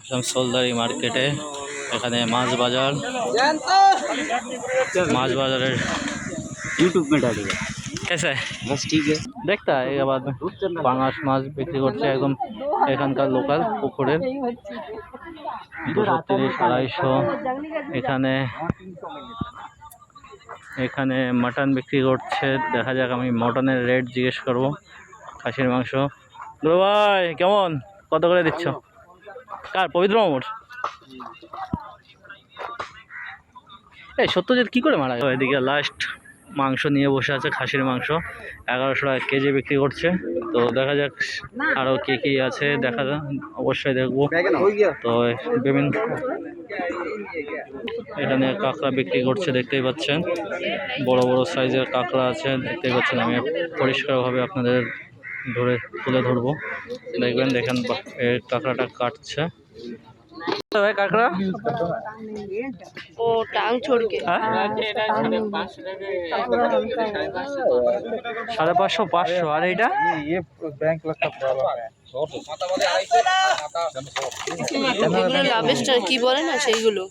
একদম সোলদারি মার্কেটে এখানে মাছ বাজার মাছ বাজারের यूट्यूब में डालिएगा कैसा है बस ठीक है দেখতা এই আবার পাঙাশ মাছ বিক্রি করছে একদম এখানকার লোকাল পুকুরের দুশো তিরিশ আড়াইশো এখানে এখানে মাটন বিক্রি করছে দেখা যাক আমি মটনের রেট জিজ্ঞেস করব খাসির মাংস দুলো ভাই কেমন কত করে দিচ্ছ কার? পবিত্র মামুর? এই সত্যজিৎ কী করে মারা গেল? এদিকে লাস্ট মাংস নিয়ে বসে আছে, খাসির মাংস। এগারোশো টাকা কেজি বিক্রি করছে। তো দেখা যাক আরও কে কী আছে। দেখা যাক, অবশ্যই দেখব। তো বিভিন্ন এখানে কাঁকড়া বিক্রি করছে, দেখতেই পাচ্ছেন। বড় বড় সাইজের কাঁকড়া আছে, দেখতেই পাচ্ছেন। আমি পরিষ্কারভাবে আপনাদের ধরে, তুলে ধরবো। দেখবেন, দেখেন কাঁকড়াটা কাটছে। ভাই কাঁকড়া ओ टांग छोड़ के হ্যাঁ সাড়ে পাঁচশো পাঁচশো আর এইটা এগুলো লাভেস্টার কি বলে না সেইগুলো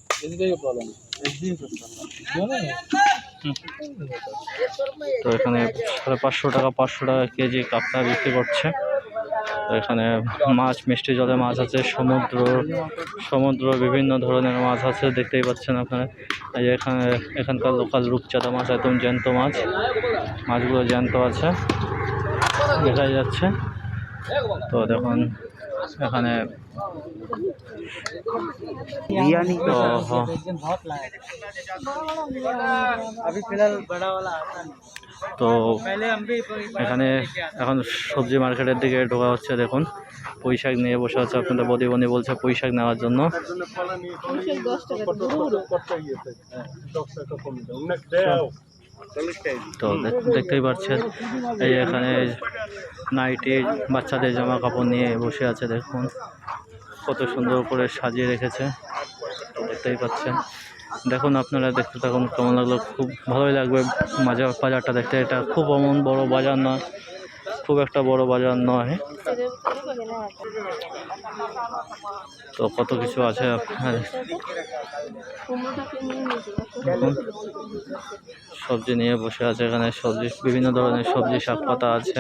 তো এখানে সাড়ে পাঁচশো টাকা পাঁচশো টাকা কেজি কাঁকড়া বিক্রি করছে তো এখানে মাছ মিষ্টি জলে মাছ আছে সমুদ্র সমুদ্র বিভিন্ন ধরনের মাছ আছে দেখতেই পাচ্ছেন আপনারা এই যে এখানে এখানকার লোকাল রূপচাঁদা মাছ একদম জ্যান্ত মাছ মাছগুলো জ্যান্ত আছে দেখা যাচ্ছে তো দেখুন এখানে बिरयानी তো হ- अभी फिलहाल बड़ा वाला आता नहीं তো এখানে এখন সবজি মার্কেটের দিকে ঢোকা হচ্ছে দেখুন। পুঁই নিয়ে বসে আছে আপনাদের বদিবনি বলছে পুঁই নেওয়ার জন্য। তো দেখতেই পাচ্ছেন এই এখানে নাইটি বাচ্চাদের জামা কাপড় নিয়ে বসে আছে দেখুন। কত সুন্দর করে সাজিয়ে রেখেছে দেখতেই পাচ্ছেন। দেখুন, আপনারা দেখতে থাকুন কেমন লাগল। খুব ভালোই লাগবে বাজার বাজারটা দেখতে। এটা খুব এমন বড় বাজার নয়, খুব একটা বড় বাজার নয়। তো কত কিছু আছে সবজি নিয়ে বসে আছে এখানে, সবজি, বিভিন্ন ধরনের সবজি, শাক পাতা আছে।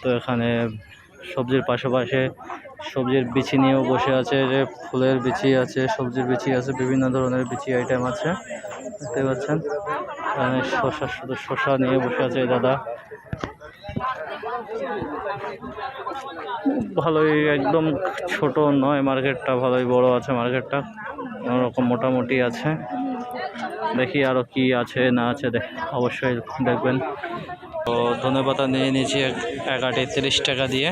তো এখানে সবজির পাশাপাশি সবজির বিচি নিয়েও বসে আছে যে ফুলের বিচি আছে, সবজির বিচি আছে, বিভিন্ন ধরনের বিচি আইটেম আছে। দেখতে পাচ্ছেন? এখানে শসা শুধু শসা নিয়ে বসে আছে দাদা। ভালোই, একদম ছোট নয় মার্কেটটা, ভালোই বড় আছে মার্কেটটা। ওরকম মোটামুটি আছে। দেখি আরও কি আছে, না আছে দেখ অবশ্যই দেখবেন। তো ধনে পাতা নিয়ে নিয়েছি এক এক তিরিশ টাকা দিয়ে।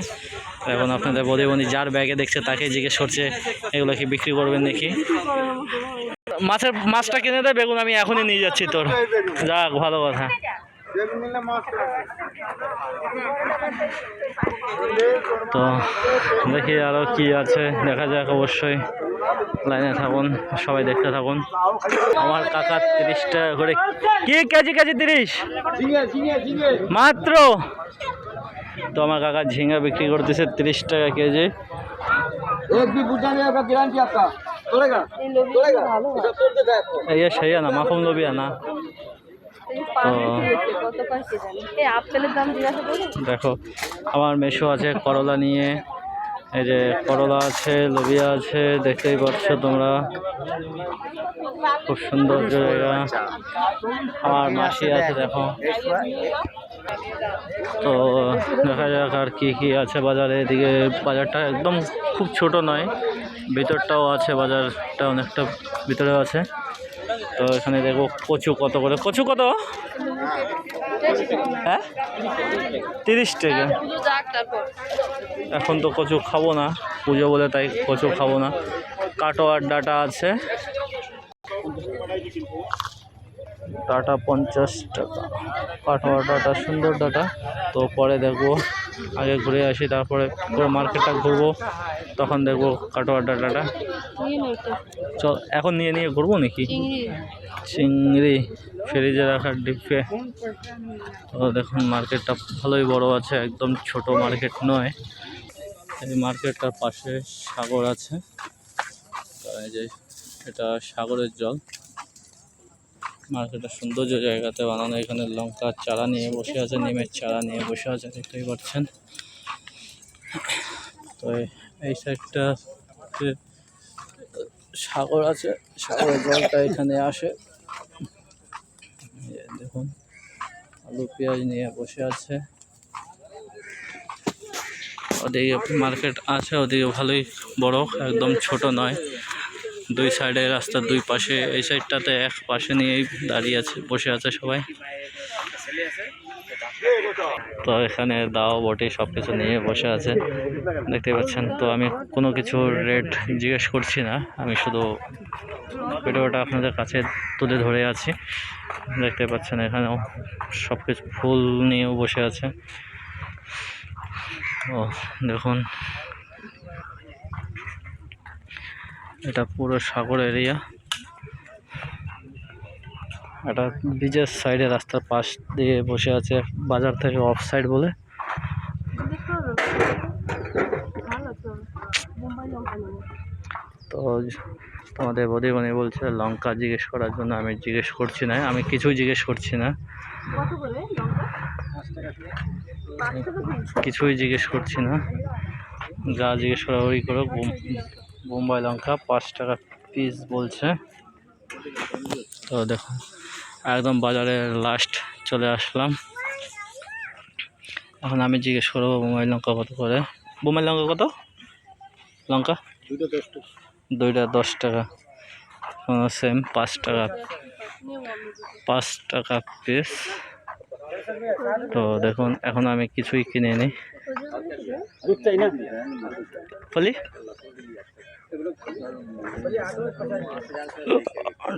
এখন আপনাদের বদি বনি যার ব্যাগে দেখছে তাকে জিজ্ঞেস করছে, এগুলো কি বিক্রি করবেন নাকি? মাছের মাছটা কিনে দেয় বেগুন আমি এখনই নিয়ে যাচ্ছি তোর। যাক, ভালো কথা। তো দেখি আরও কি আছে, দেখা যাক অবশ্যই। লাইনে থাকুন, সবাই দেখতে থাকুন। আমার কাকা তিরিশ টাকা করে কি? কেজি কেজি তিরিশ? মাত্র? তো আমার কাকা ঝিঙ্গা বিক্রি করতেছে তিরিশ টাকা কেজি। মাখন দেখো। আমার মেশো আছে করলা নিয়ে। এই যে করলা আছে লোবিয়া আছে দেখতেই পাচ্ছ তোমরা। খুব সুন্দর জায়গা। আমার মাসি আছে দেখো। তো দেখা যাক আর কী কী আছে বাজারে। এদিকে বাজারটা একদম খুব ছোট নয়, ভিতরটাও আছে, বাজারটা অনেকটা ভিতরেও আছে। তো এখানে দেখব কচু কত করে। কচু কত? হ্যাঁ? তিরিশ টাকা। এখন তো কচু খাব না, পুজো বলে তাই কচু খাব না। কাটোয়ার ডাটা আছে। ডাটা পঞ্চাশ টাকা। কাটোয়ার ডাটা সুন্দর ডাটা তো পরে দেখব আগে ঘুরে আসি তারপরে পুরো মার্কেটটা ঘুরবো তখন দেখব কাটোয়া ডাটাটা চল এখন নিয়ে নিয়ে ঘুরবো নাকি? চিংড়ি। চিংড়ি ফ্রিজে রাখার ডিপে তো দেখুন মার্কেটটা ভালোই বড় আছে একদম ছোট মার্কেট নয়। এই মার্কেটটার পাশে সাগর আছে। এই যে এটা সাগরের জল। মার্কেটের সৌন্দর্য জায়গাতে বানানো, এখানে লঙ্কার চারা নিয়ে বসে আছে, নিমের চারা নিয়ে বসে আছে, দেখতেই পাচ্ছেন। তো এই- সাইডটা সাগর আছে, সাগরের জলটা এখানে আসে। দেখুন, আলু, পেঁয়াজ নিয়ে বসে আছে। ওদিকে মার্কেট আছে, ওদিকে ভালোই বড়, একদম ছোট নয়। দুই সাইডে রাস্তার দুই পাশে, এই সাইডটাতে এক পাশে নিয়েই দাঁড়িয়ে আছে, বসে আছে সবাই। তো এখানে দাও, বটে সব কিছু নিয়ে বসে আছে দেখতে পাচ্ছেন। তো আমি কোনো কিছু রেট জিজ্ঞেস করছি না, আমি শুধু ভিডিওটা আপনাদের কাছে তুলে ধরে আছি। দেখতে পাচ্ছেন এখানেও সব কিছু ফুল নিয়েও বসে আছে। ও, দেখুন এটা পুরো সাগর এরিয়া। এটা ব্রিজের সাইডে রাস্তার পাশ দিয়ে বসে আছে, বাজার থেকে অফ সাইড বলে। তো তোমাদের বদিবনি বলছে, লঙ্কা জিজ্ঞেস করার জন্য আমি জিজ্ঞেস করছি না, আমি কিছুই জিজ্ঞেস করছি না। কিছুই জিজ্ঞেস করছি না। যা জিজ্ঞেস করা ওই করো বোম্বাই লঙ্কা পাঁচ টাকা পিস বলছে। তো দেখো একদম বাজারে লাস্ট চলে আসলাম। এখন আমি জিজ্ঞেস করব বোম্বাই লঙ্কা কত করে? বোম্বাই লঙ্কা কত? লঙ্কা? দুইটা দশ টাকা। সেম পাঁচ টাকা। পাঁচ টাকা পিস তো দেখুন এখন আমি কিছুই কিনে নিই ফলি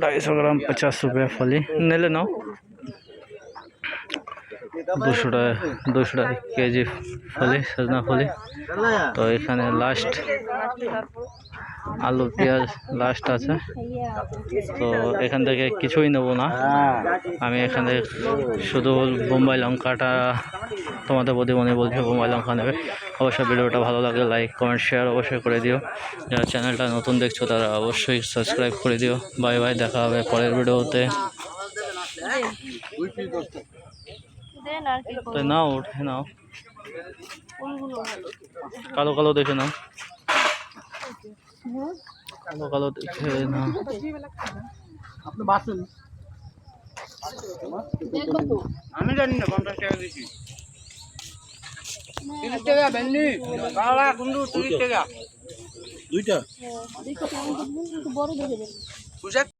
ढाई सौ ग्राम पचास रुपया फली। नहीं लेना। दो सौ दो सौ के जी फली, सजना फली। तो ये लास्ट আলু, পেঁয়াজ লাস্ট আছে। তো এখান থেকে কিছুই নেব না। আমি এখানে শুধু বোম্বাই লঙ্কাটা তোমাদের প্রতিমনে বলছে, বোম্বাই লঙ্কা নেবে। অবশ্যই ভিডিওটা ভালো লাগলে লাইক কমেন্ট শেয়ার অবশ্যই করে দিও। যারা চ্যানেলটা নতুন দেখছ, তারা অবশ্যই সাবস্ক্রাইব করে দিও। বাই বাই দেখা হবে পরের ভিডিওতে। নাও, উঠে নাও। কালো কালো দেখে নাও। কালো কালো দেখে নাও আমি জানি না পঞ্চাশ টাকা দিচ্ছি তিরিশ টাকা ভেন্ডি কালা কুন্দু তিরিশ টাকা। দুইটা? হ্যাঁ, বড় দেখে